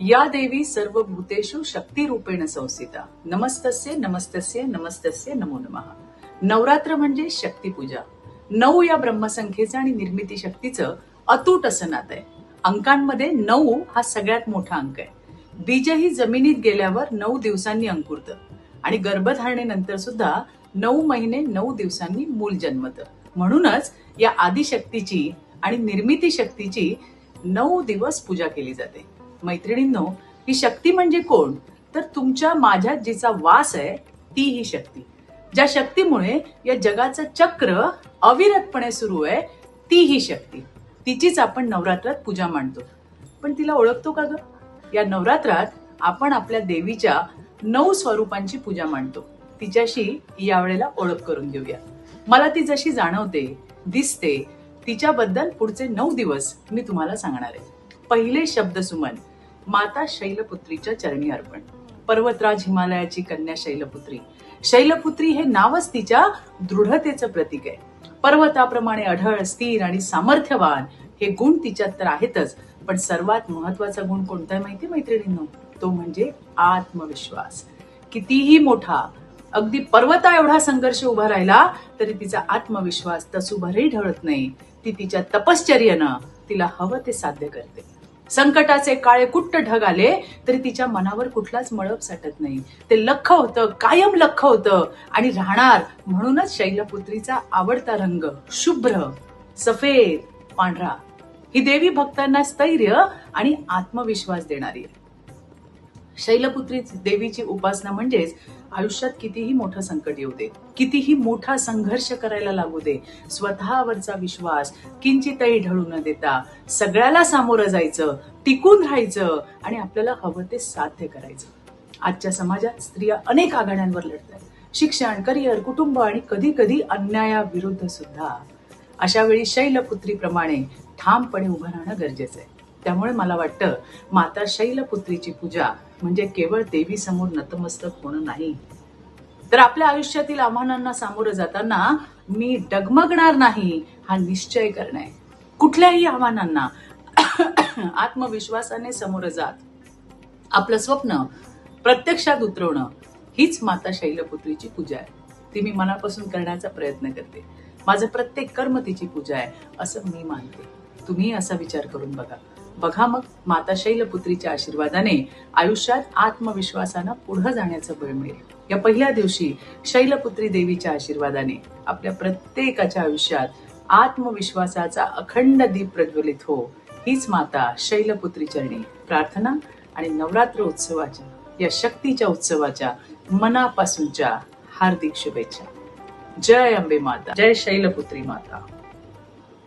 या देवी सर्व भूतेषु शक्तिरूपेण संस्थिता. नमस्तस्य नमस्तस्य नमस्तस्य नमो नमः. नवरात्र म्हणजे शक्तीपूजा. नऊ या ब्रह्मसंख्येचं आणि निर्मिती शक्तीचं अतूट असं नातं आहे. अंकांमध्ये नऊ हा सगळ्यात मोठा अंक आहे. बीजही जमिनीत गेल्यावर नऊ दिवसांनी अंकुरतं. आणि गर्भधारणेनंतर सुद्धा नऊ महिने नऊ दिवसांनी मूल जन्मतं. म्हणूनच या आदिशक्तीची आणि निर्मिती शक्तीची नऊ दिवस पूजा केली जाते. मैत्रिणींनो ही शक्ती म्हणजे कोण? तर तुमच्या माझ्यात जिचा वास आहे ती ही शक्ती. ज्या शक्तीमुळे या जगाचं चक्र अविरतपणे सुरू आहे ती ही शक्ती. तिचीच आपण नवरात्रात पूजा मांडतो. पण तिला ओळखतो का ग? या नवरात्रात आपण आपल्या देवीच्या नऊ स्वरूपांची पूजा मांडतो. तिच्याशी यावेळेला ओळख करून घेऊया. मला ती जशी जाणवते दिसते तिच्याबद्दल पुढचे नऊ दिवस मी तुम्हाला सांगणार आहे. पहिले शब्द सुमन माता शैलपुत्रीच्या चरणी अर्पण. पर्वतराज हिमालयाची कन्या शैलपुत्री. शैलपुत्री हे नावच तिच्या दृढतेचं प्रतीक आहे. पर्वताप्रमाणे अढळ स्थिर आणि सामर्थ्यवान हे गुण तिच्यात तर आहेतच पण सर्वात महत्त्वाचा गुण कोणता आहे माहिती मैत्रिणींनो? तो म्हणजे आत्मविश्वास. कितीही मोठा अगदी पर्वता एवढा संघर्ष उभा राहिला तरी तिचा आत्मविश्वास तसुभरही ढळत नाही. ती तिच्या तपश्चर्यानं तिला हवं ते साध्य करते. संकटाचे काळे कुट्ट ढग आले तरी तिच्या मनावर कुठलाच मळप सटत नाही. ते लख होतं कायम लख होतं आणि राहणार म्हणूनच शैलपुत्रीचा आवडता रंग शुभ्र सफेद पांढरा. ही देवी भक्तांना स्थैर्य आणि आत्मविश्वास देणारी आहे. शैलपुत्री देवीची उपासना म्हणजेच आयुष्यात कितीही मोठं संकट येऊ दे कितीही मोठा संघर्ष करायला लागू दे स्वतःवरचा विश्वास किंचितही ढळू न देता सगळ्याला सामोरं जायचं टिकून राहायचं आणि आपल्याला हवं ते साध्य करायचं. आजच्या समाजात स्त्रिया अनेक आघाड्यांवर लढतात शिक्षण करिअर कुटुंब आणि कधी कधी अन्यायाविरुद्ध सुद्धा. अशा वेळी शैलपुत्रीप्रमाणे ठामपणे उभं राहणं गरजेचं आहे. त्यामुळे मला वाटतं माता शैलपुत्रीची पूजा म्हणजे केवळ देवी समोर नतमस्तक होणं नाही. तर आपल्या आयुष्यातील आव्हानांना सामोरं जाताना मी डगमगणार नाही हा निश्चय करणं. आहे कुठल्याही आव्हानांना आत्मविश्वासाने सामोरं जात आपलं स्वप्न प्रत्यक्षात उतरवणं हीच माता शैलपुत्रीची पूजा आहे. ती मी मनापासून करण्याचा प्रयत्न करते. माझं प्रत्येक कर्म तिची पूजा आहे असं मी मानते. तुम्ही असा विचार करून बघा. बघा मग माता शैलपुत्रीच्या आशीर्वादाने आयुष्यात आत्मविश्वासानं पुढे जाण्याचं बळ मिळेल. या पहिल्या दिवशी शैलपुत्री देवीच्या आशीर्वादाने आपल्या प्रत्येकाच्या आयुष्यात आत्मविश्वासाचा अखंड दीप प्रज्वलित हो हीच माता शैलपुत्री चरणी प्रार्थना आणि नवरात्र उत्सवाच्या या शक्तीच्या उत्सवाच्या मनापासूनच्या हार्दिक शुभेच्छा. जय अंबे माता जय शैलपुत्री माता.